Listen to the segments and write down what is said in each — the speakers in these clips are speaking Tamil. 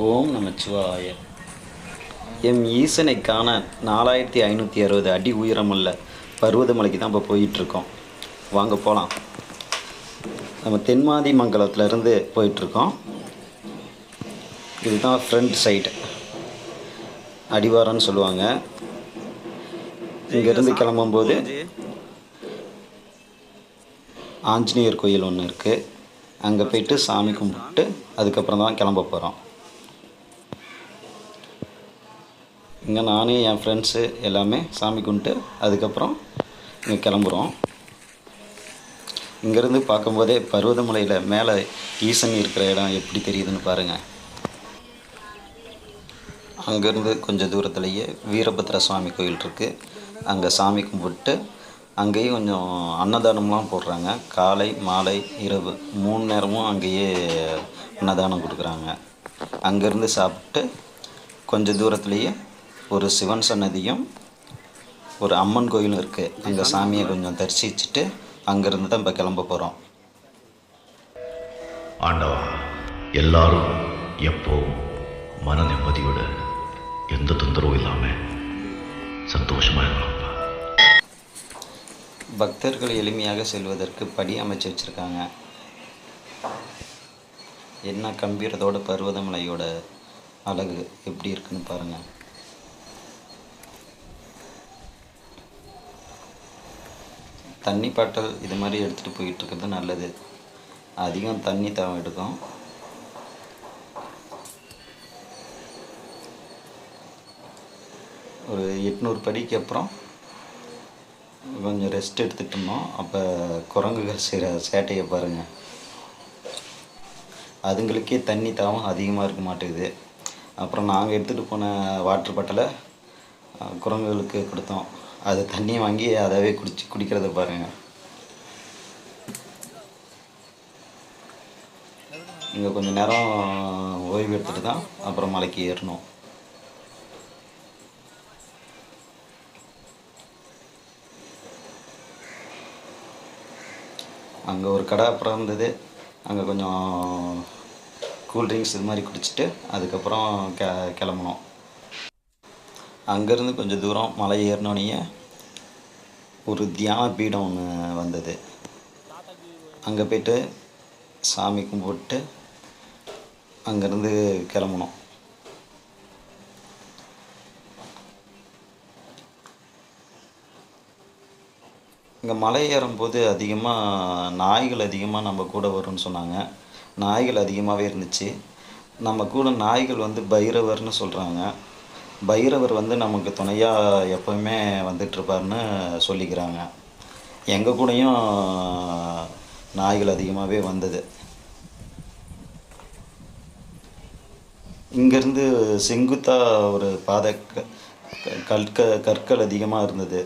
ஓம் நமச்சிவாய. எம் ஈசனை காண நாலாயிரத்தி ஐநூற்றி அறுபது அடி உயரமுள்ள பர்வதமலைக்கு தான் இப்போ போயிட்டுருக்கோம். வாங்க போகலாம் நம்ம தென்மாதி மங்கலத்துலேருந்து போயிட்டுருக்கோம். இதுதான் ஃப்ரண்ட் சைடு அடிவாரம்னு சொல்லுவாங்க. இங்கேருந்து கிளம்பும்போது ஆஞ்சநேயர் கோயில் ஒன்று இருக்குது அங்கே போயிட்டு சாமி கும்பிட்டு அதுக்கப்புறம் தான் கிளம்ப போகிறோம் இங்கே நானே என் ஃப்ரெண்ட்ஸு எல்லாமே சாமி கும்பிட்டு அதுக்கப்புறம் இங்கே கிளம்புறோம். இங்கேருந்து பார்க்கும்போதே பருவதமலையில் மேலே ஈசன் இருக்கிற இடம் எப்படி தெரியுதுன்னு பாருங்கள் அங்கேருந்து கொஞ்சம் தூரத்துலேயே வீரபத்ர சுவாமி கோயில் இருக்குது அங்கே சாமி கும்பிட்டு அங்கேயும் கொஞ்சம் அன்னதானம்லாம் போடுறாங்க. காலை மாலை இரவு மூணு நேரமும் அங்கேயே அன்னதானம் கொடுக்குறாங்க. அங்கேருந்து சாப்பிட்டு கொஞ்சம் தூரத்துலேயே ஒரு சிவன் சன்னதியும் ஒரு அம்மன் கோயிலும் இருக்குது அங்கே சாமியை கொஞ்சம் தரிசிச்சுட்டு அங்கேருந்து தான் இப்போ கிளம்ப போகிறோம் ஆண்டவா எல்லாரும் எப்போ மன நிம்மதியோட எந்த தொந்தரவும் இல்லாமல் சந்தோஷமாக இருக்கணும்ப்பா. பக்தர்கள் எளிமையாக செல்வதற்கு படி அமைச்சு வச்சுருக்காங்க. என்ன கம்பீரத்தோட பர்வதமலையோட அழகு எப்படி இருக்குன்னு பாருங்கள் தண்ணி பாட்டல் இது மாதிரி எடுத்துகிட்டு போயிட்டு இருக்கிறது நல்லது. அதிகம் தண்ணி தேவை எடுக்கும். ஒரு எட்நூறு படிக்கு அப்புறம் கொஞ்சம் ரெஸ்ட் எடுத்துட்டோம் இருந்தோம் அப்போ குரங்குகள் செய்கிற சேட்டையை பாருங்கள் அதுங்களுக்கே தண்ணி தாகம் அதிகமாக இருக்க மாட்டேங்குது. அப்புறம் நாங்கள் எடுத்துகிட்டு போன வாட்டர் பாட்டிலை குரங்குகளுக்கு கொடுத்தோம். அது தண்ணியை வாங்கி அதாவே குடிச்சு குடிக்கிறத பாருங்கள் இங்கே கொஞ்சம் நேரம் ஓய்வு எடுத்துட்டு தான் அப்புறம் மலைக்கு ஏறணும். அங்கே ஒரு கடை அப்புறம் இருந்தது. அங்கே கொஞ்சம் கூல் ட்ரிங்க்ஸ் இது மாதிரி குடிச்சிட்டு அதுக்கப்புறம் கெ கிளம்புனோம். அங்கேருந்து கொஞ்சம் தூரம் மலை ஏறினோடனே ஒரு தியான பீடம் ஒன்று வந்தது. அங்கே போய்ட்டு சாமி கும்பிட்டு அங்கேருந்து கிளம்புனோம். இங்கே மலை ஏறும்போது அதிகமாக நாய்கள் அதிகமாக நம்ம கூட வரும்னு சொன்னாங்க. நாய்கள் அதிகமாகவே இருந்துச்சு. நம்ம கூட நாய்கள் வந்து பைரவர்னு சொல்கிறாங்க பைரவர் வந்து நமக்கு துணையாக எப்போவுமே வந்துட்டுருப்பாருன்னு சொல்லிக்கிறாங்க. எங்கள் கூடயும் நாய்கள் அதிகமாகவே வந்தது. இங்கேருந்து செங்குத்தா ஒரு பாதை கற்க கற்கள் அதிகமாக இருந்தது.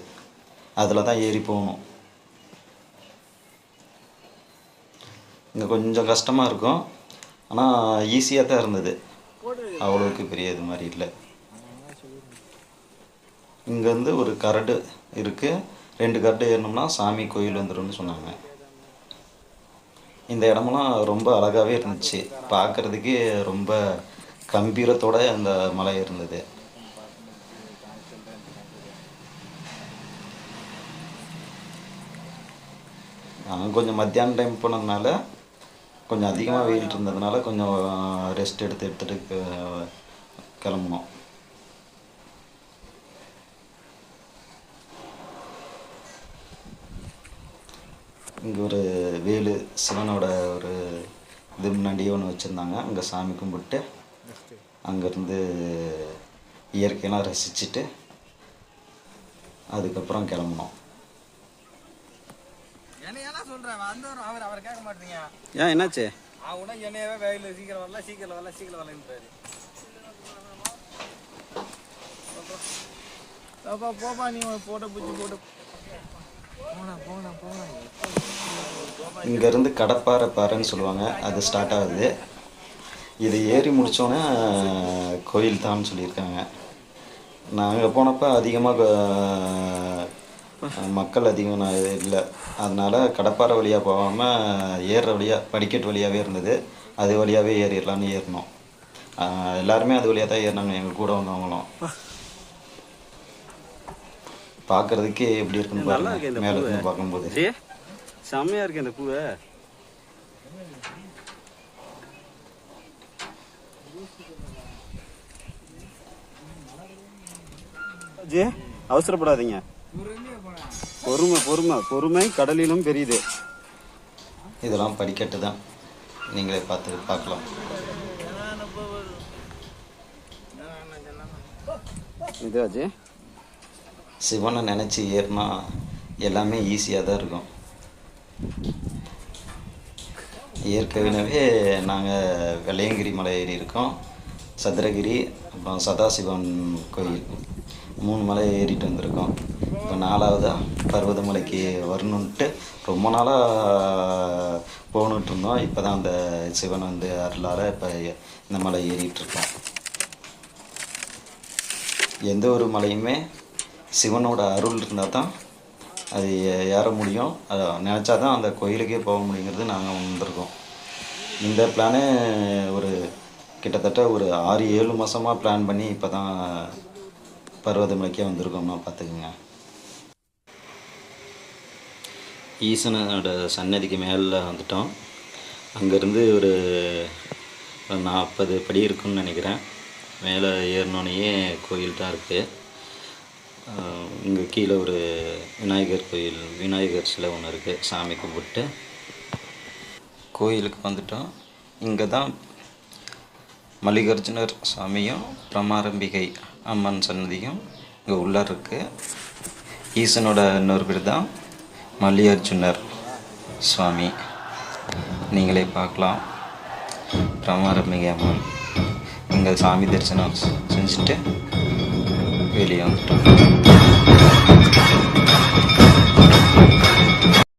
அதில் தான் ஏறி போகணும் இங்கே கொஞ்சம் கஷ்டமாக இருக்கும். ஆனால் ஈஸியாக தான் இருந்தது. அவ்வளோவுக்கு பெரிய இது மாதிரி இல்லை. இங்கேருந்து ஒரு கரடு இருக்குது ரெண்டு கரடு ஏறினோம்னா சாமி கோயில் வந்துடும்னு சொன்னாங்க. இந்த இடமெல்லாம் ரொம்ப அழகாகவே இருந்துச்சு. பார்க்குறதுக்கே ரொம்ப கம்பீரத்தோட அந்த மலை இருந்தது. நாங்கள் கொஞ்சம் மத்தியான டைம் போனதுனால கொஞ்சம் அதிகமாக வெயில் இருந்ததுனால கொஞ்சம் ரெஸ்ட் எடுத்து எடுத்துகிட்டு கிளம்புனோம். இங்கே ஒரு வேலு சிவனோட ஒரு இது முன்னாடியே ஒன்று வச்சுருந்தாங்க. அங்கே சாமி கும்பிட்டு அங்கேருந்து இயற்கையெல்லாம் ரசிச்சுட்டு அதுக்கப்புறம் கிளம்புனோம். என்னையெல்லாம் சொல்றேன் வந்தவர் அவர் அவர் கேட்க மாட்டீங்க. ஏன் என்னாச்சு? அவனா என்னையவே வெயில் சீக்கிரம் வரல சீக்கிரம் வரல சீக்கிரம் வரலன்றாரு. அப்பா போப்பா நீ போட்டோ பிடிச்சி போட்டு இங்கேருந்து கடப்பாறை பாறைன்னு சொல்லுவாங்க. அது ஸ்டார்ட் ஆகுது. இது ஏறி முடித்தோன்னே கோயில் தான் சொல்லியிருக்காங்க. நாங்கள் போனப்போ அதிகமாக மக்கள் அதிகம் இல்லை. அதனால் கடப்பாறை வழியாக போகாமல் ஏறுற வழியாக படிக்கட்டு வழியாகவே இருந்தது. அது வழியாகவே ஏறிடலான்னு ஏறினோம். எல்லாருமே அது வழியாக தான் ஏறினாங்க. எங்கள் கூட வந்தவங்களும். பார்க்கறதுக்கே எப்படி இருக்குன்னு நல்லா இருக்கு இந்த மேலே. இருந்து பார்க்கும்போது. ஏ செம்மையா இருக்கு இந்த பூவை. ஜே அவசரப்படாதீங்க. பொறுமை பொறுமை பொறுமை கடலிலும் பெரியது. இதெல்லாம் படிக்கட்டு தான். நீங்களே பார்த்து பார்க்கலாம். இது அஜய் சிவனை நினச்சி ஏறினா எல்லாமே ஈஸியாக தான் இருக்கும். ஏற்கனவே நாங்கள் வெள்ளையங்கிரி மலை ஏறி இருக்கோம். சதுரகிரி அப்புறம் சதாசிவன் கோயில். மூணு மலை ஏறிட்டு வந்திருக்கோம். இப்போ நாலாவதாக பர்வதமலைக்கு வரணுன்ட்டு ரொம்ப நாளாக போகணுட்டு இருந்தோம் இப்போ தான் அந்த சிவன் வந்து அருளால் இப்போ இந்த மலை ஏறிட்டுருக்கோம் எந்த ஒரு மலையுமே சிவனோட அருள் இருந்தால் தான் அது ஏற முடியும். அதை நினச்சா தான் அந்த கோயிலுக்கே போக முடியுங்கிறது நாங்கள் வந்திருக்கோம் இந்த பிளானு ஒரு கிட்டத்தட்ட ஒரு ஆறு ஏழு மாதமாக பிளான் பண்ணி இப்போ தான் பர்வதமலைக்கே வந்திருக்கோம்னா பார்த்துக்குங்க. ஈசனோட சன்னதிக்கு மேலே வந்துட்டோம். அங்கேருந்து ஒரு ஒரு நாற்பது படி இருக்குன்னு நினைக்கிறேன். மேலே ஏறினோடனேயே கோயில் தான் இருக்குது இங்கே கீழே ஒரு விநாயகர் கோயில் விநாயகர் சிலை ஒன்று இருக்குது சாமி கும்பிட்டு கோயிலுக்கு வந்துட்டோம். இங்கே தான் மல்லிகார்ஜுனர் சாமியும் பிரமாரம்பிகை அம்மன் சன்னதியும் இங்கே உள்ள இருக்குது ஈசனோட இன்னொரு பேர் தான் மல்லிகார்ஜுனர் சுவாமி. நீங்களே பார்க்கலாம். பிரமாரம்பிகை அம்மன். இங்கே சாமி தரிசனம் செஞ்சுட்டு Ele entra.